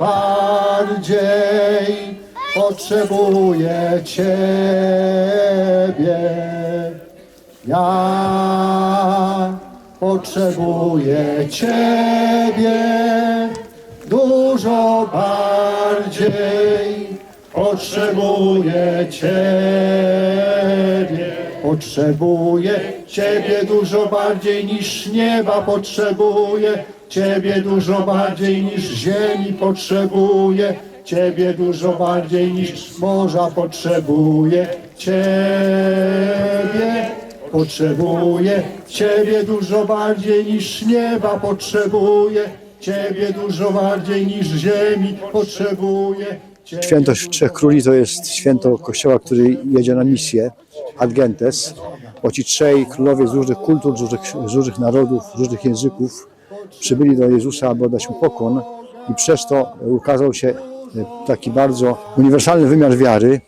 bardziej potrzebuję Ciebie. Ja potrzebuję Ciebie dużo bardziej. Potrzebuję Ciebie. Potrzebuję Ciebie dużo bardziej niż nieba potrzebuję. Ciebie dużo bardziej niż ziemi potrzebuję. Ciebie dużo bardziej niż morza potrzebuję. Ciebie potrzebuję. Ciebie dużo bardziej niż nieba potrzebuję. Ciebie dużo bardziej niż ziemi potrzebuję. Ciebie Świętość Trzech Króli to jest święto kościoła, który jedzie na misję, Ad Gentes, bo ci trzej królowie z różnych kultur, z różnych, z różnych narodów, z różnych języków przybyli do Jezusa, aby oddać mu pokłon i przez to ukazał się e, taki bardzo uniwersalny wymiar wiary.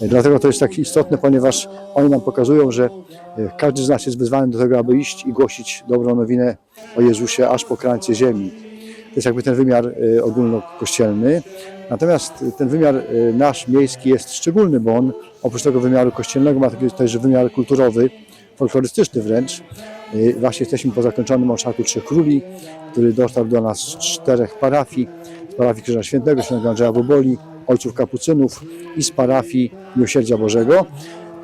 E, Dlatego to jest tak istotne, ponieważ oni nam pokazują, że e, każdy z nas jest wezwany do tego, aby iść i głosić dobrą nowinę o Jezusie aż po krańce ziemi. To jest jakby ten wymiar ogólnokościelny. Natomiast ten wymiar nasz miejski jest szczególny, bo on oprócz tego wymiaru kościelnego ma taki też wymiar kulturowy, folklorystyczny wręcz. E, Właśnie jesteśmy po zakończonym orszaku Trzech Króli, który dotarł do nas z czterech parafii. Z parafii Krzyża Świętego, Świętego Andrzeja Boboli, Ojców Kapucynów i z parafii Miłosierdzia Bożego.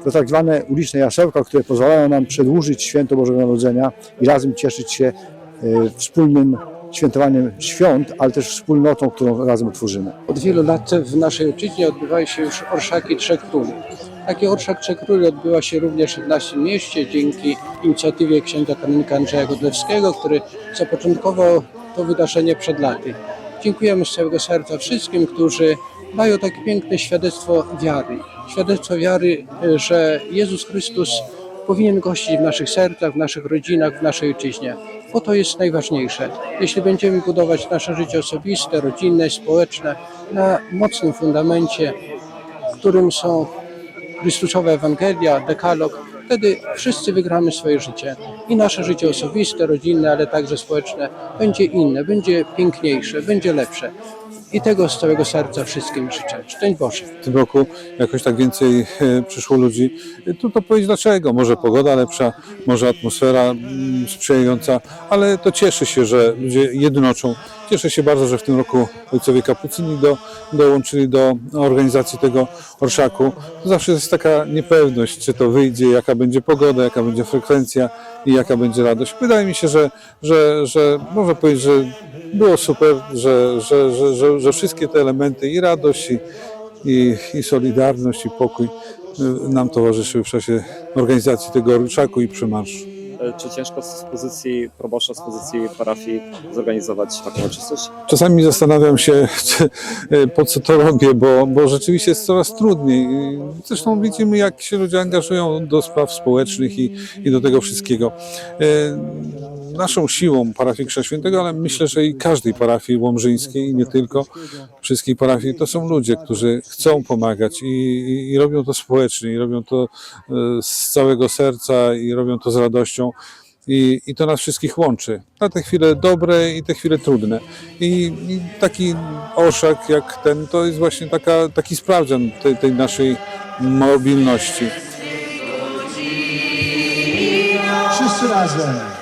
To tak zwane uliczne jasełka, które pozwalają nam przedłużyć święto Bożego Narodzenia i razem cieszyć się e, wspólnym świętowaniem świąt, ale też wspólnotą, którą razem tworzymy. Od wielu lat w naszej ojczyźnie odbywają się już orszaki Trzech Króli. Taki orszak Trzech Króli odbywa się również w naszym mieście dzięki inicjatywie księdza kanonika Andrzeja Godlewskiego, który zapoczątkował to wydarzenie przed laty. Dziękujemy z całego serca wszystkim, którzy mają takie piękne świadectwo wiary. Świadectwo wiary, że Jezus Chrystus powinien gościć w naszych sercach, w naszych rodzinach, w naszej ojczyźnie. Bo to jest najważniejsze. Jeśli będziemy budować nasze życie osobiste, rodzinne, społeczne na mocnym fundamencie, którym są Chrystusowa Ewangelia, dekalog, wtedy wszyscy wygramy swoje życie. I nasze życie osobiste, rodzinne, ale także społeczne będzie inne, będzie piękniejsze, będzie lepsze. I tego z całego serca wszystkim życzę. Szczęść Boże. w tym roku jakoś tak więcej e, przyszło ludzi. E, Trudno powiedzieć dlaczego. Może pogoda lepsza, może atmosfera mm, sprzyjająca, ale to cieszy się, że ludzie jednoczą. Cieszę się bardzo, że w tym roku ojcowie kapucyni do, dołączyli do organizacji tego orszaku. Zawsze jest taka niepewność, czy to wyjdzie, jaka będzie pogoda, jaka będzie frekwencja i jaka będzie radość. Wydaje mi się, że, że, że można powiedzieć, że było super, że, że, że, że, że wszystkie te elementy i radość, i, i, i solidarność, i pokój y, nam towarzyszyły w czasie organizacji tego orszaku i przemarszu. Czy ciężko z pozycji proboszcza, z pozycji parafii zorganizować taką uroczystość? Czasami zastanawiam się, czy, e, po co to robię, bo, bo rzeczywiście jest coraz trudniej. Zresztą widzimy, jak się ludzie angażują do spraw społecznych i, i do tego wszystkiego. E, Naszą siłą parafii Krzyża Świętego, ale myślę, że i każdej parafii łomżyńskiej i nie tylko, wszystkich parafii, to są ludzie, którzy chcą pomagać i, i, i robią to społecznie, i robią to e, z całego serca, i robią to z radością. I, I to nas wszystkich łączy. Na te chwile dobre i te chwile trudne. I, i taki orszak jak ten to jest właśnie taka, taki sprawdzian tej, tej naszej mobilności. Wszyscy razem.